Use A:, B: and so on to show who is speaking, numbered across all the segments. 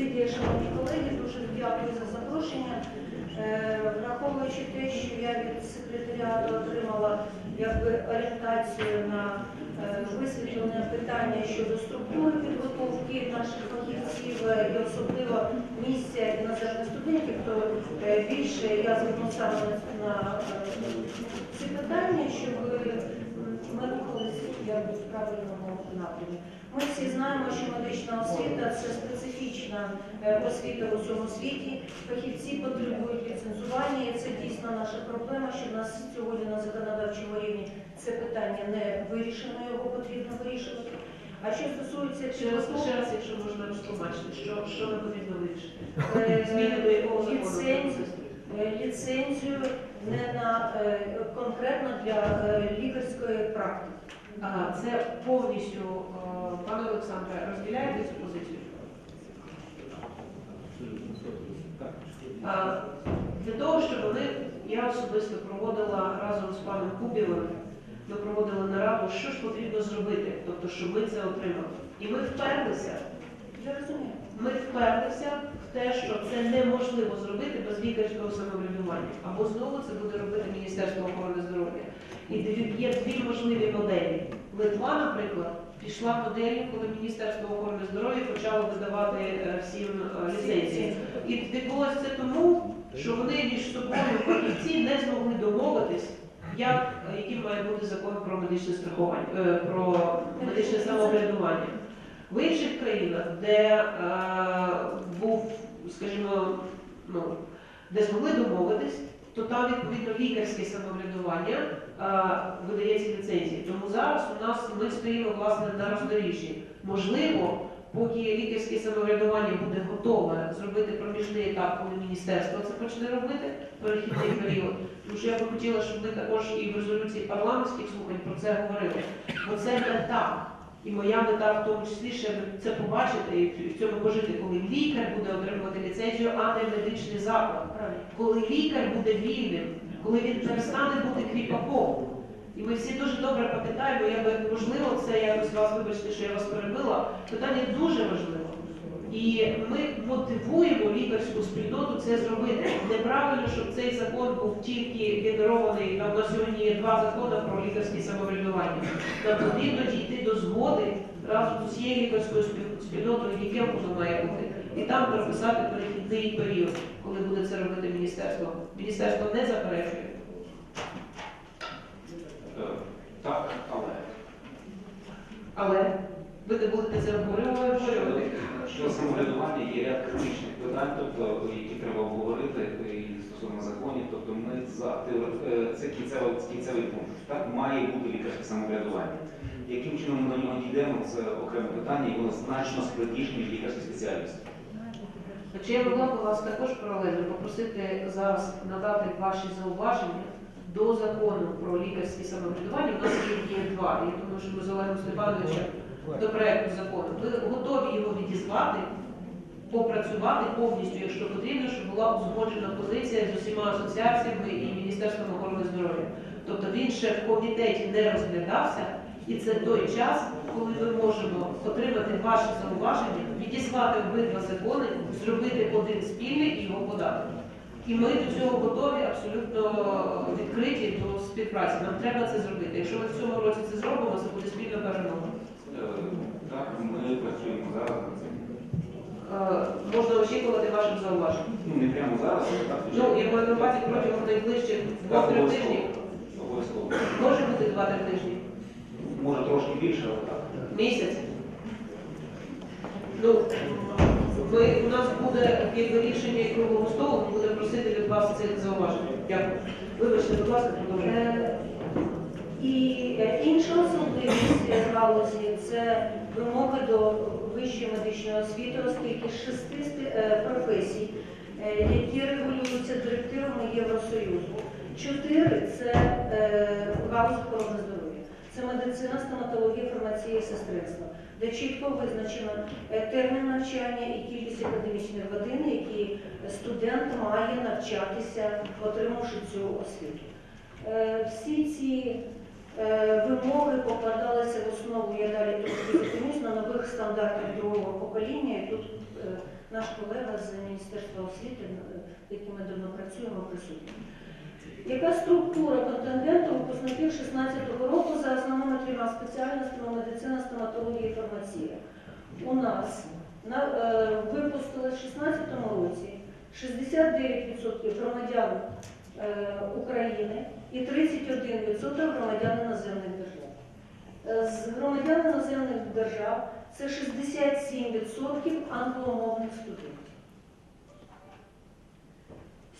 A: Президія, шановні колеги, дуже дякую за запрошення. Е, Враховуючи те, що я від секретаріату отримала якби орієнтацію на е, висвітлення питання щодо структури підготовки наших фахівців е, і особливо місця іноземних студентів, то більше я зверну саме на, ці питання, щоб ми рухалися в правильному напрямі. Ми всі знаємо, що медична освіта це специфічна е, освіта у всьому світі. Фахівці потребують ліцензування, і це дійсно наша проблема, що в нас сьогодні на законодавчому рівні це питання не вирішено, його потрібно вирішувати. А що стосується
B: Ще раз, ще раз, якщо можна розтлумачити, що, що ми потрібно вирішити?
A: е,
B: Зміни до якого закону?
A: ліцензію, е, не на е, конкретно для е, лікарської практики.
B: Це повністю, е, пане Олександре, розділяєте цю позицію? Для того, щоб вони, я особисто проводила разом з паном Кубєвим, ми проводили нараду, що ж потрібно зробити, тобто, щоб ми це отримали. І ми вперлися, ми вперлися те, що це неможливо зробити без лікарського самоврядування. Або знову це буде робити Міністерство охорони здоров'я. І є дві можливі моделі. Литва, наприклад, пішла моделлю, коли Міністерство охорони здоров'я почало видавати е, всім е, ліцензії. І відбулося це тому, що вони між собою фахівці не змогли домовитись, як, е, яким має бути закон про медичне страхування, про медичне самоврядування. В інших країнах, де е, був, скажімо, ну, де змогли домовитись, то там відповідно лікарське самоврядування е, видається ліцензії. Тому зараз у нас ми стоїмо власне на роздоріжжі. Можливо, поки лікарське самоврядування буде готове зробити проміжний етап, коли міністерство це почне робити, перехідний період. Тому що я би хотіла, щоб ми також і в резолюції парламентських слухань про це говорили. Бо це не так. І моя мета в тому числі ще це побачити і в цьому пожити, коли лікар буде отримувати ліцензію, а не медичний заклад. Коли лікар буде вільним, коли він перестане бути кріпаком. І ми всі дуже добре пам'ятаємо, я би можливо, це якось вас, вибачте, що я вас перебила. Питання дуже важливе. І ми мотивуємо лікарську спільноту це зробити. Неправильно, щоб цей закон був тільки генерований. Там на сьогодні є два закони про лікарське самоврядування. Нам потрібно дійти до згоди разом з усією лікарською спільнотою, яким воно має бути, і там прописати перехідний період, коли буде це робити міністерство. Міністерство не заперечує.
C: Е, Так, але
B: Але ви не будете це обговорювати.
C: Щодо самоврядування є ряд критичних питань, тобто які треба обговорити і стосовно законів. Тобто ми за е, це кінцевий, кінцевий пункт. Так має бути лікарське самоврядування. Яким чином ми до нього дійдемо, це окреме питання, і воно значно складніше, ніж лікарські спеціальності.
B: Чи я могла б вас також паралельно попросити зараз надати ваші зауваження до закону про лікарське самоврядування? У нас їх є два. Я думаю, що ми з Олегом Степановичем до проекту закону. Ви готові його відізвати, попрацювати повністю, якщо потрібно, щоб була узгоджена позиція з усіма асоціаціями і Міністерством охорони здоров'я. Тобто він ще в комітеті не розглядався, і це той час, коли ми можемо отримати ваші зауваження, відіслати обидва закони, зробити один спільний і його подати. І ми до цього готові абсолютно відкриті до співпраці. Нам треба це зробити. Якщо ми в цьому році це зробимо, це буде спільна перемога.
C: Е, Так, ми працюємо зараз над цим.
B: Е, Можна очікувати ваших зауважень.
C: Ну, не прямо зараз, але так,
B: Ну, я маю на увазі протягом найближчих двох-трьох
C: обов'язково.
B: тижнів.
C: Обов'язково.
B: Може бути два-три тижні.
C: Може трошки більше, але так.
B: Місяць. Ну, ми, у нас буде якби рішення і круглого столу, ми будемо просити від вас цих зауважень. Дякую. Вибачте, будь ласка, продовжуйте.
A: Е, І е, інша особливість галузі це вимоги до вищої медичної освіти, оскільки шести е, професій, е, які регулюються директивами Євросоюзу, чотири це е, галузь охорони здоров'я. Це медицина, стоматологія, фармація і сестринство, де чітко визначено е, термін навчання і кількість академічних годин, які студент має навчатися, отримавши цю освіту. Е, Всі ці е, вимоги покладалися в основу, я далі трошки зупинюсь, на нових стандартах другого покоління. І тут е, наш колега з Міністерства освіти, е, яким ми давно працюємо, присутній. Яка структура контингенту випускників 16-го року за основними трьома спеціальностями медицина, стоматологія і фармація? У нас на, е, випустили в 16-му році 69% громадян е, України і 31% громадян іноземних держав. Е, З громадян іноземних держав це 67% англомовних студентів.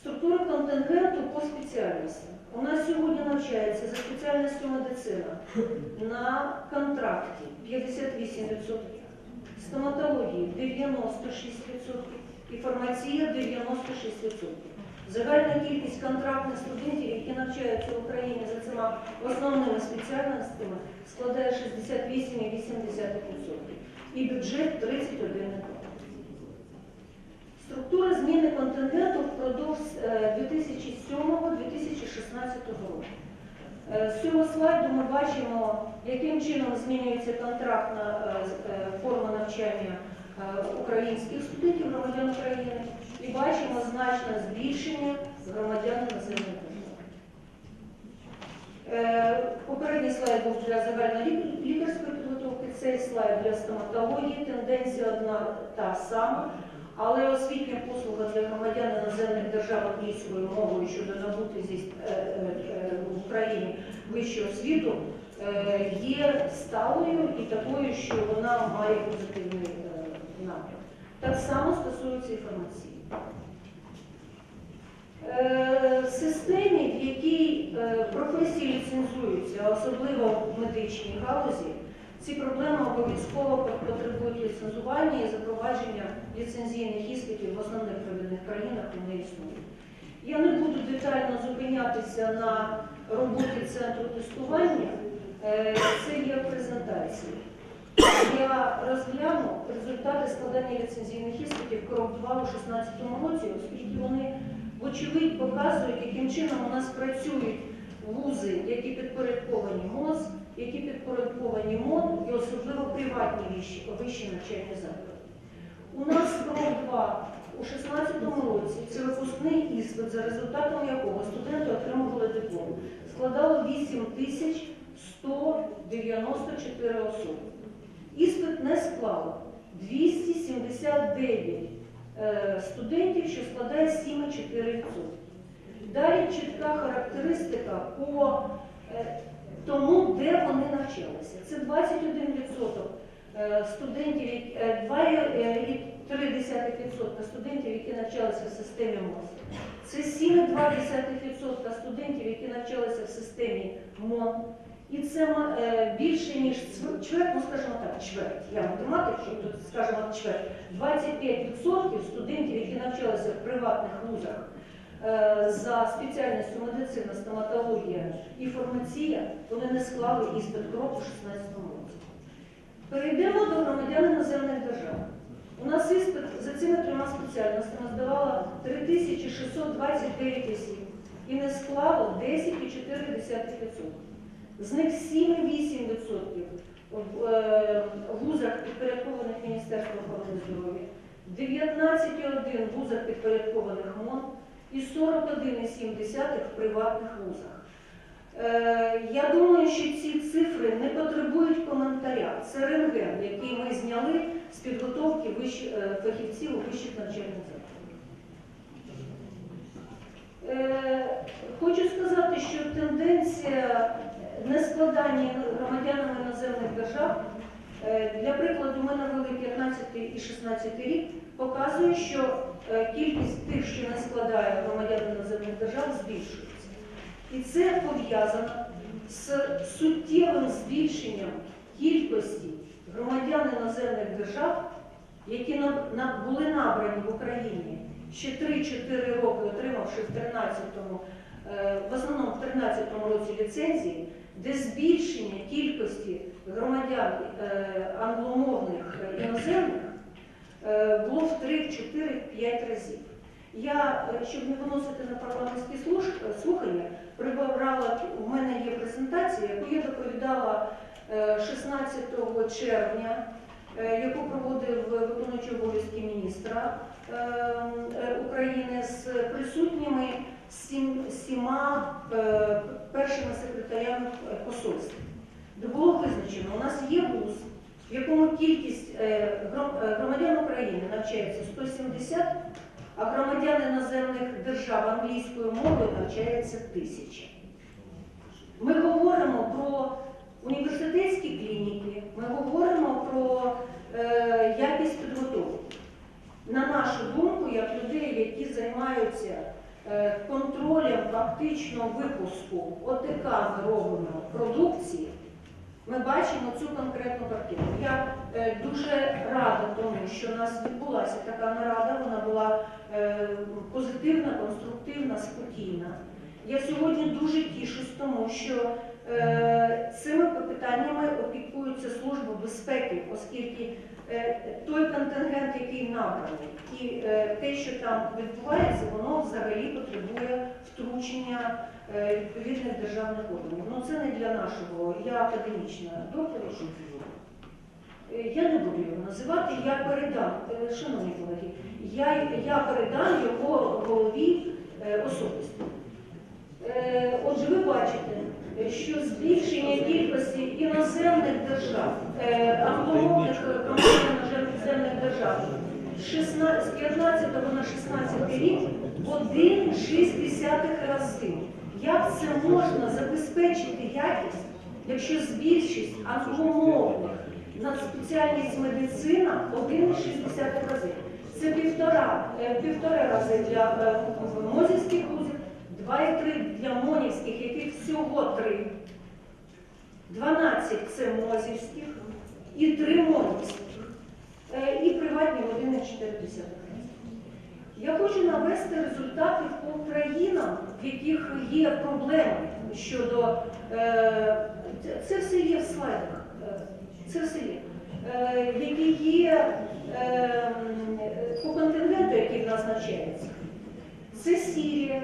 A: Структура контингенту по спеціальностям. У нас сьогодні навчається за спеціальністю медицина на контракті 58%, стоматології 96% і фармація 96%. Загальна кількість контрактних студентів, які навчаються в Україні за цими основними спеціальностями, складає 68,8%. І бюджет 31,2%. Структура зміни контингенту впродовж е, 2007-2016 року. Е, З цього слайду ми бачимо, яким чином змінюється контрактна е, е, форма навчання е, українських студентів, громадян України, і бачимо значне збільшення громадян. Е, Попередній слайд був для загальнолікарської підготовки, цей слайд для стоматології, тенденція одна та сама. Але освітня послуга для громадян іноземних держав англійською мовою щодо набути зі е, е, е, в Україні вищу освіту е, є сталою і такою, що вона має позитивний е, напрям. Так само стосується і фармації. В системі, в якій е, професії ліцензуються, особливо в медичній галузі, ці проблеми обов'язково потребують ліцензування і запровадження ліцензійних іспитів в основних провідних країнах вони існують. Я не буду детально зупинятися на роботі центру тестування, е, це є презентації. Я розгляну результати складання ліцензійних іспитів крок 2 у 2016 році, оскільки вони, вочевидь, показують, яким чином у нас працюють вузи, які підпорядковані МОЗ, які підпорядковані МОН і особливо приватні вищі, вищі навчальні заклади. У нас крок 2 у 2016 році це випускний іспит, за результатом якого студенти отримували диплом. Складало 8 тисяч 194 особи. Іспит не склало 279 е, студентів, що складає 7,4%. Далі чітка характеристика по е, тому, де вони навчалися. Це 21% е, студентів, е, 2,3% студентів, які навчалися в системі МОЗ. Це 7,2% студентів, які навчалися в системі МОН. І це е, більше, ніж чверть, ну скажімо так, чверть. Я математик, що тут скажімо чверть. 25% студентів, які навчалися в приватних вузах е, за спеціальністю медицина, стоматологія і фармація, вони не склали іспит крок у 2016 році. Перейдемо до громадян іноземних держав. У нас іспит за цими трьома спеціальностями здавало 3629 осіб і не склало 10,4%. З них 7,8% в е, вузах підпорядкованих Міністерству охорони здоров'я, 19,1% в вузах підпорядкованих МОН і 41,7% в приватних вузах. Е, Я думаю, що ці цифри не потребують коментаря. Це рентген, який ми зняли з підготовки е, фахівців у вищих навчальних закладах. Хочу сказати, що тенденція нескладання громадянами іноземних держав, е, для прикладу, ми навели 15 і 16 рік, показує, що е, кількість тих, що не складає громадян іноземних держав, збільшується. І це пов'язано з суттєвим збільшенням кількості громадян іноземних держав, які були набрані в Україні ще 3-4 роки, отримавши в 13-му, е, в основному в 13-му році ліцензії, де збільшення кількості громадян е, англомовних е, іноземних е, було в 3, 4, 5 разів. Я, щоб не виносити на парламентські слухання, прибрала, у мене є презентація, яку я доповідала е, 16 червня яку проводив виконуючий обов'язки міністра України з присутніми сім, сіма першими секретарями е, посольств, було визначено, у нас є вуз, в якому кількість е, е, громадян України навчається 170, а громадян іноземних держав англійською мовою навчається тисяча. Ми говоримо про університетські клініки, ми говоримо про якість підготовки. На нашу думку, як людей, які займаються контролем фактично випуску ОТК робленої продукції, ми бачимо цю конкретну картину. Я е, дуже рада тому, що у нас відбулася така нарада, вона була е, позитивна, конструктивна, спокійна. Я сьогодні дуже тішусь тому, що е, цими питаннями опікується Служба безпеки, оскільки е, той контингент, який набраний, і е, те, що там відбувається, воно взагалі потребує втручення е, відповідних державних органів. Ну це не для нашого, я академічна. Е, Я не буду його називати, я передам, е, шановні колеги, я, я передам його голові е, особисто. Е, Отже, ви бачите, е, що збільшення кількості іноземних держав, з 15 на 16 рік в 1,6 рази. Як це можна забезпечити якість, якщо збільшість англомовних на спеціальність медицина 1,6 рази? Це півтора, е, півтори рази для е, мозівських вузів, 2,3 для монівських, яких всього 3. 12 це мозівських і 3 монівських. Е, І приватні 1,4 рази. Я хочу навести результати по країнам, в яких є проблеми щодо е, це- все є в слайдах. е, Це все є. Які є по контингенту, який в нас навчається. Це Сірія,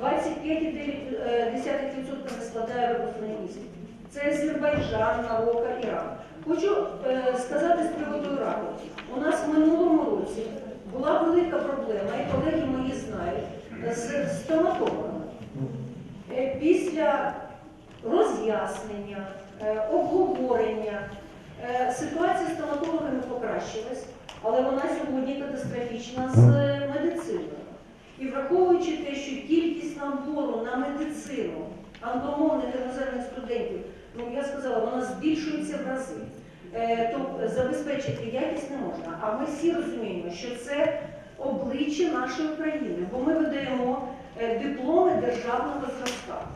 A: 25,9% складає випускний місць. Це Азербайджан, Марокко, Іран. Хочу е, сказати з приводу Іраку. У нас в минулому році була велика проблема, і колеги мої знають, з стоматологами. Е, Після роз'яснення, е, обговорення е, ситуація з стоматологами покращилась, але вона сьогодні катастрофічна з е, медициною. І враховуючи те, що кількість набору на медицину англомовних іноземних студентів, ну я сказала, вона збільшується в рази, е, то забезпечити якість не можна. А ми всі розуміємо, що це обличчя нашої країни, бо ми видаємо е, дипломи державного зразка.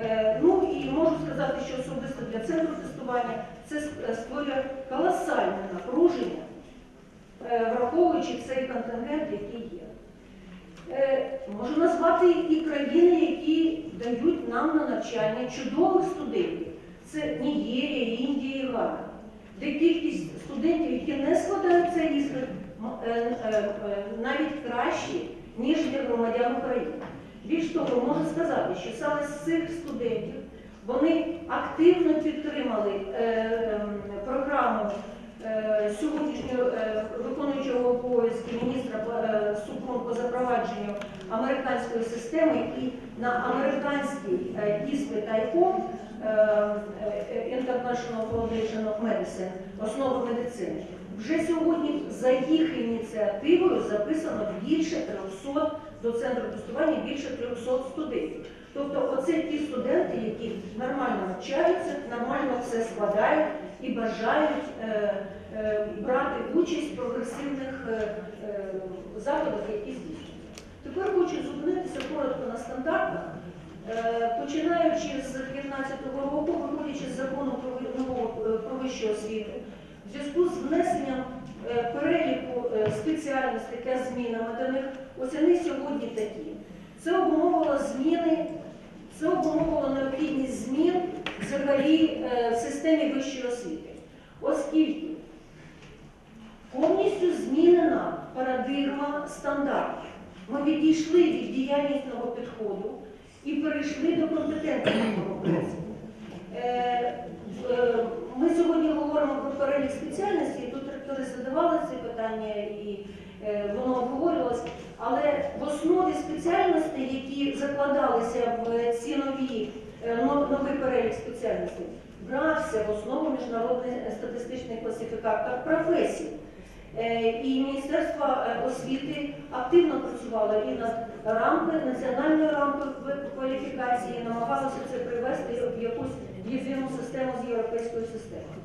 A: Е, Ну і можу сказати, що особисто для центру тестування це створює колосальне напруження, враховуючи цей контингент, який є. Е, Можу назвати і країни, які дають нам на навчання чудових студентів. Це Нігерія, Індія і Гана, де кількість студентів, які не складають цей іспит, е, е, навіть кращі, ніж для громадян України. Більш того, можу сказати, що саме з цих студентів вони активно підтримали ем, програму сьогоднішнього е, виконуючого обов'язки міністра е, Супрун по запровадженню американської системи і на американський е, іспит е, е, International Foundation of Medicine, основи медицини. Вже сьогодні за їх ініціативою записано більше 300 до центру тестування більше 300 студентів. Тобто, оце ті студенти, які нормально навчаються, нормально все складають і бажають е, е, брати участь в прогресивних е, заходах, які здійснюються. Тепер хочу зупинитися коротко на стандартах. Починаючи з 2015 року, виходячи з закону е, про вищу освіту, в зв'язку з внесенням переліку спеціальностей та змінами до них, ось вони сьогодні такі. Це обумовило зміни, це обумовило необхідність змін взагалі е, в системі вищої освіти. Оскільки повністю змінена парадигма стандартів. Ми відійшли від діяльнісного підходу і перейшли до компетентного принципу. Е, е, Ми сьогодні говоримо про перелік спеціальностей, задавали це питання і воно обговорювалось. Але в основі спеціальностей, які закладалися в ці нові е, новий перелік спеціальностей, брався в основу міжнародний статистичний класифікатор професій. Е, І Міністерство е, освіти активно працювало і над рамкою, національною рамкою в- кваліфікації, намагалося це привести в якусь єдину систему з європейською системою.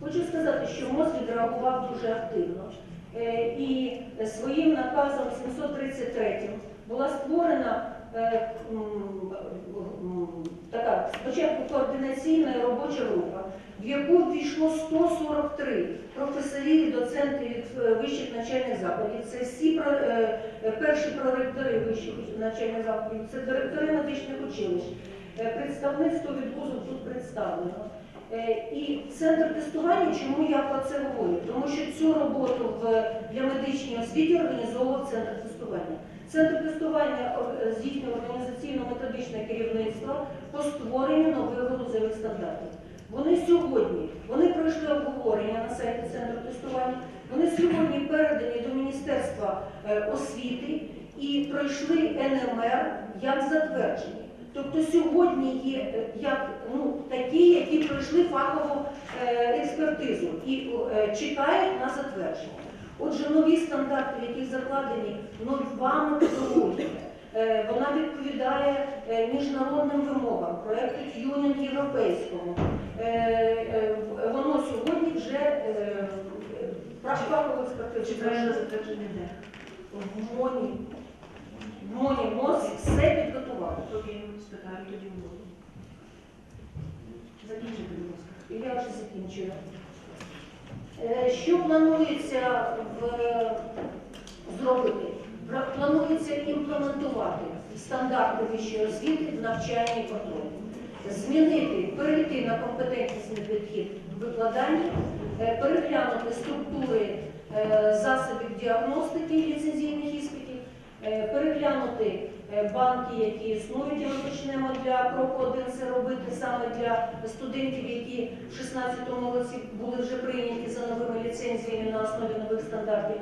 A: Хочу сказати, що МОЗ відреагував дуже активно. Е, І своїм наказом 733 була створена е, така спочатку координаційна робоча група, в яку ввійшло 143 професорів і доценти е, вищих навчальних закладів. Це всі перші проректори вищих навчальних закладів, це директори медичних училищ. Представництво від вузу тут представлено. Е, І центр тестування, чому я про це говорю? Тому що цю роботу для медичній освіті організовував центр тестування. Центр тестування е, здійснює організаційно-методичне керівництво по створенню нових галузевих стандартів. Вони сьогодні вони пройшли обговорення на сайті центру тестування. Вони сьогодні передані до Міністерства е, освіти і пройшли НМР як затверджені. Тобто сьогодні є е, як ну такі, які пройшли фахову е, експертизу і е, чекають на затвердження. Отже, нові стандарти, яких закладені нова методологія, е, вона відповідає міжнародним вимогам, проєкту Юніон європейському. Воно сьогодні вже фахову експертизу.
B: На затвердження де?
A: В МОНі. В МОНі МОЗ все підготував.
B: Окей, спитаю, тоді можу. Закінчити, будь ласка.
A: І я вже закінчую. Е, Що планується в- зробити? Планується імплементувати стандарти вищої освіти в навчанні і контролі. Змінити, перейти на компетентнісний підхід в викладанні, е, переглянути структури е, засобів діагностики ліцензійних іспитів, переглянути е, банки, які існують, і ми почнемо для 1 це робити саме для студентів, які в 16-му році були вже прийняті за новими ліцензіями на основі нових стандартів.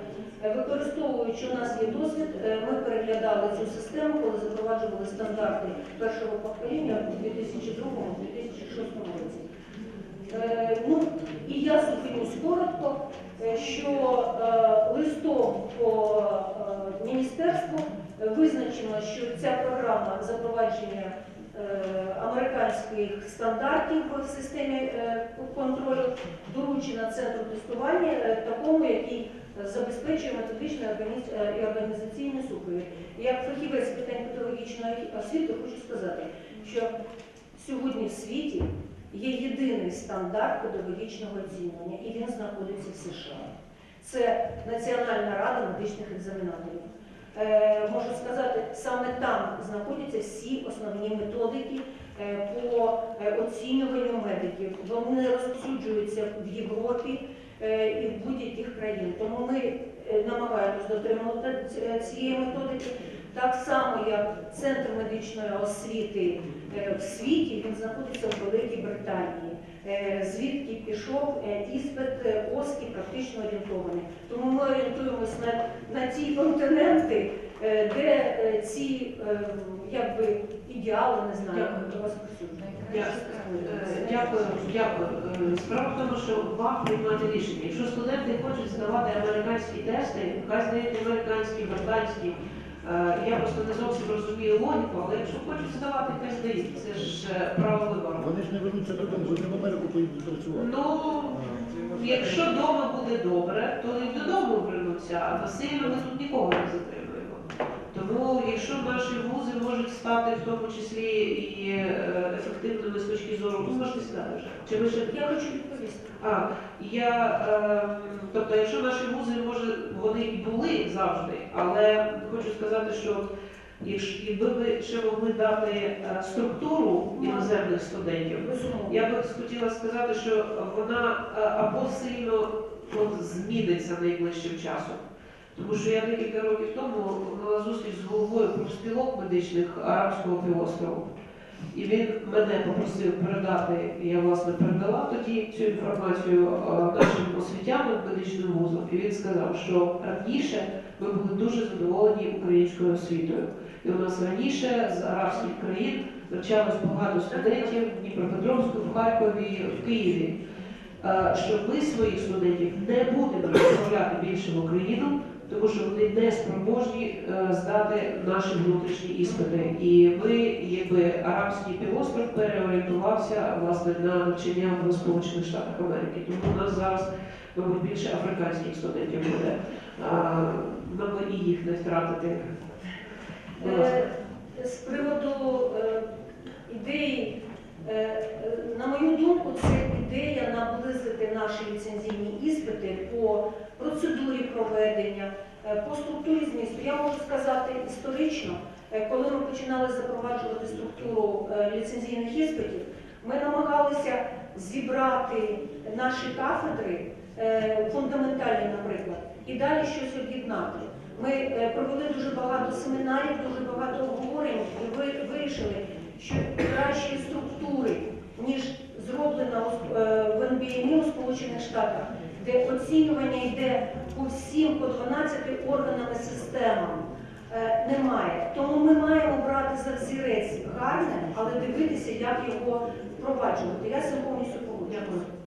A: Е, Використовуючи у нас є досвід, е, ми переглядали цю систему, коли запроваджували стандарти першого покоління у 2002-2006 році. Е, Ну, і я зупинюсь коротко, е, що е, листом по міністерству визначено, що ця програма запровадження американських стандартів в системі контролю доручена центру тестування, такому, який забезпечує методичний і організаційний супровід. Як фахівець питань педагогічної освіти хочу сказати, що сьогодні в світі є єдиний стандарт педагогічного оцінювання, і він знаходиться в США. Це Національна рада медичних екзаменаторів. Е, можу сказати, саме там знаходяться всі основні методики е, по е, оцінюванню медиків. Вони розповсюджуються в Європі е, і в будь-яких країн. Тому ми е, намагаємось дотримувати цієї методики. Так само, як Центр медичної освіти е, в світі, він знаходиться в Великій Британії, е, звідки пішов е, іспит е, ОСКІ практично орієнтований. Тому ми орієнтуємось на, на ті континенти, е, де е, ці е, якби, ідеали, не знаю,
B: Дякую. Е, Дякую, дякую. Е, Справа в тому, що вам приймати рішення. Якщо студенти хочуть здавати американські тести, хай здають американські, британські. Е, Я просто не зовсім розумію логіку, але якщо хочуть здавати, тест. Це ж е, право вибору.
D: Вони ж не вернуться додому, вони в Америку поїдуть працювати.
B: Ну, якщо вдома буде добре, то і додому вернуться, а Василю ми тут нікого не затримуємо. Тому, якщо наші вузи можуть стати в тому числі і е, ефективними з точки зору, ви можете сказати вже? Чи ви ще
A: Я хочу відповісти.
B: а, я, е, тобто, якщо наші вузи, може, вони і були завжди, але хочу сказати, що якби ми ще могли дати е, структуру іноземних студентів, я би хотіла сказати, що вона е, або сильно от, зміниться найближчим часом. Тому що я декілька років тому мала зустріч з головою профспілок медичних Арабського півострову. І він мене попросив передати, я власне передала тоді цю інформацію е, нашим освітянам, медичним вузом, і він сказав, що раніше ми були дуже задоволені українською освітою. І у нас раніше з арабських країн навчалось багато студентів в Дніпропетровську, в Харкові, в Києві. Е, Що ми своїх студентів не будемо відправляти більше в Україну, тому що вони не спроможні е, здати наші внутрішні іспити. І ми, якби арабський півостров, переорієнтувався власне на навчання в Сполучених Штатах Америки. Тому у нас зараз, мабуть, більше африканських студентів буде. Нам і їх не втратити.
A: Е, З приводу е, ідеї, на мою думку, це ідея наблизити наші ліцензійні іспити по процедурі проведення, е, по структурі змісту. Я можу сказати історично, е, коли ми починали запроваджувати структуру е, ліцензійних іспитів, ми намагалися зібрати наші кафедри, е, фундаментальні, наприклад, і далі щось об'єднати. Ми е, провели дуже багато семінарів, дуже багато обговорень і ви вирішили, що кращої структури, ніж зроблена е, в НБІМІ у Сполучених Штатах, де оцінювання йде по всім, по 12 органам і системам, е, немає. Тому ми маємо брати за взірець гарне, але дивитися, як його впроваджувати. Я цим повністю погоджуюся.